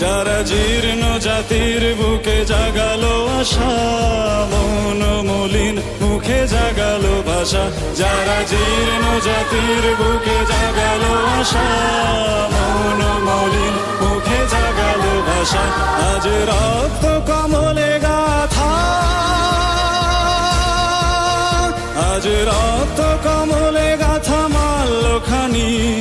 যারা জীর্ণ জাতির বুকে জাগালো আশা, মন মলিন মুখে জাগালো ভাষা। যারা জীর্ণ জাতির বুকে জাগালো আশা, মন মলিন মুখে জাগালো ভাষা। আজ রক্ত কমলে গাথা, আজ রক্ত